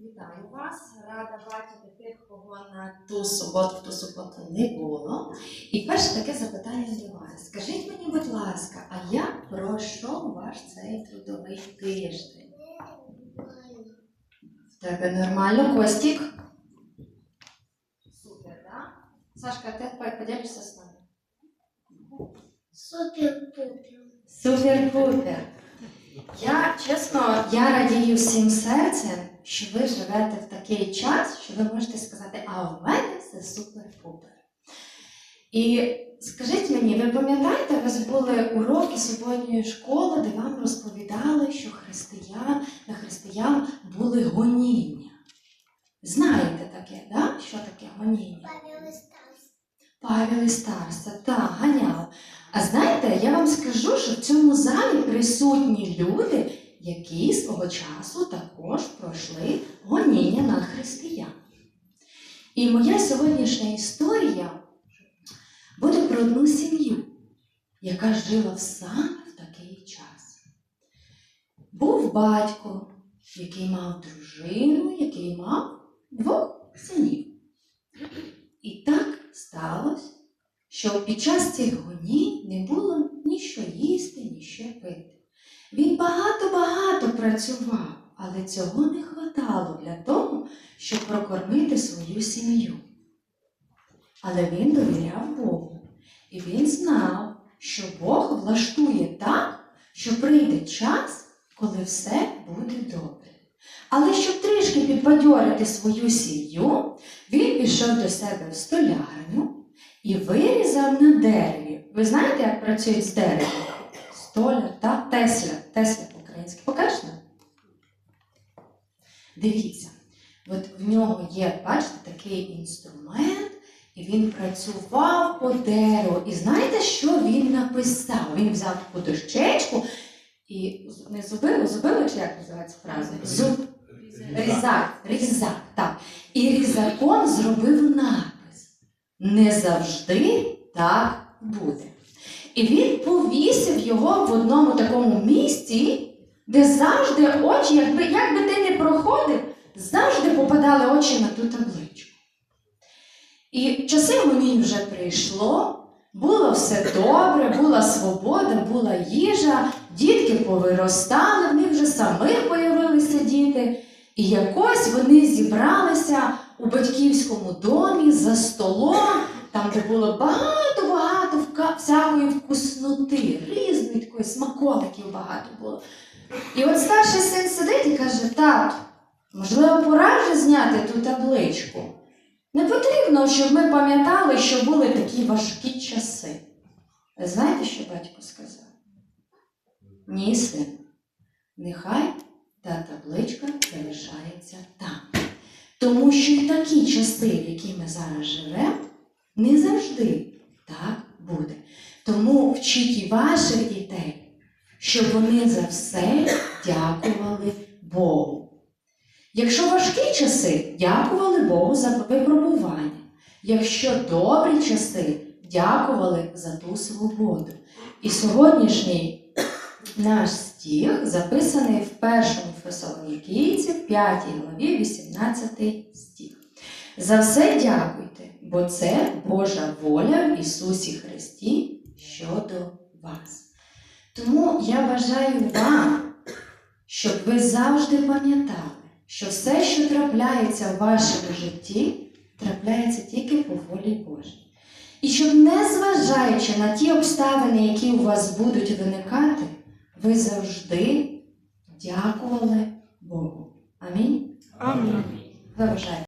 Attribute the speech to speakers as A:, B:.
A: Вітаю вас! Рада бачити тих, кого на ту суботу, в ту суботу не було. І перше таке запитання до вас. Скажіть мені, будь ласка, а як пройшов ваш цей трудовий тиждень? В тебе нормально, Костік? Супер, так? Сашка, ти по- поділишся з нами?
B: Супер-пупер.
A: Супер-пупер. Я чесно, я радію всім серцем, що ви живете в такий час, що ви можете сказати, а у мене все супер-пупер. І скажіть мені, ви пам'ятаєте, у вас були уроки суботньої школи, де вам розповідали, що християн, на християн були гоніння. Знаєте таке, да? що таке гоніння?
B: Павел Стас.
A: Павел і Старса, так, ганяв. А знаєте, я вам скажу, що в цьому залі присутні люди, які свого часу також пройшли гоніння на християн. І моя сьогоднішня історія буде про одну сім'ю, яка жила саме в такий час. Був батько, який мав дружину, який мав двох синів. І так сталося, що під час цих гонінь не було ні що їсти, ні що пити. Він багато-багато працював, але цього не хватало для того, щоб прокормити свою сім'ю. Але він довіряв Богу, і він знав, що Бог влаштує так, що прийде час, коли все буде добре. Але щоб трішки підбадьорити свою сім'ю, він пішов до себе в столярню і вирізав на дереві. Ви знаєте, як працюють з деревом? Столяр та Тесля. Тесля по-українськи. Покажеш нам? Дивіться, от в нього є, бачите, такий інструмент, і він працював по дереву. І знаєте, що він написав? Він взяв таку дощечку і не зубило, зубило, чи як називається фраза? Зуб. Різак, різак, так. І різаком зробив напис. Не завжди так буде. І він повісив його в одному такому місці, де завжди очі, якби, як би ти не проходив, завжди попадали очі на ту табличку. І часи гонінь вже прийшло, було все добре, була свобода, була їжа, дітки повиростали, в них вже самих появилися діти. І якось вони зібралися у батьківському домі за столом, там, де було вка- всякої вкусноти, різної такої смаколиків багато було. І от старший син сидить і каже: так, можливо, пора вже зняти ту табличку. Не потрібно, щоб ми пам'ятали, що були такі важкі часи. Ви знаєте, що батько сказав? Ні, син, нехай та табличка залишається там. Тому що й такі часи, в які ми зараз живемо, не завжди вчіть і ваших дітей, щоб вони за все дякували Богу. Якщо важкі часи, дякували Богу за випробування. Якщо добрі часи, дякували за ту свободу. І сьогоднішній наш стих записаний в першому Фесалонікійці, 5 главі, 18 стих. За все дякуйте, бо це Божа воля в Ісусі Христі щодо вас. Тому я бажаю вам, щоб ви завжди пам'ятали, що все, що трапляється в вашому житті, трапляється тільки по волі Божій. І щоб, незважаючи на ті обставини, які у вас будуть виникати, ви завжди дякували Богу. Амінь.
C: Амінь.
A: Ви вважаєте?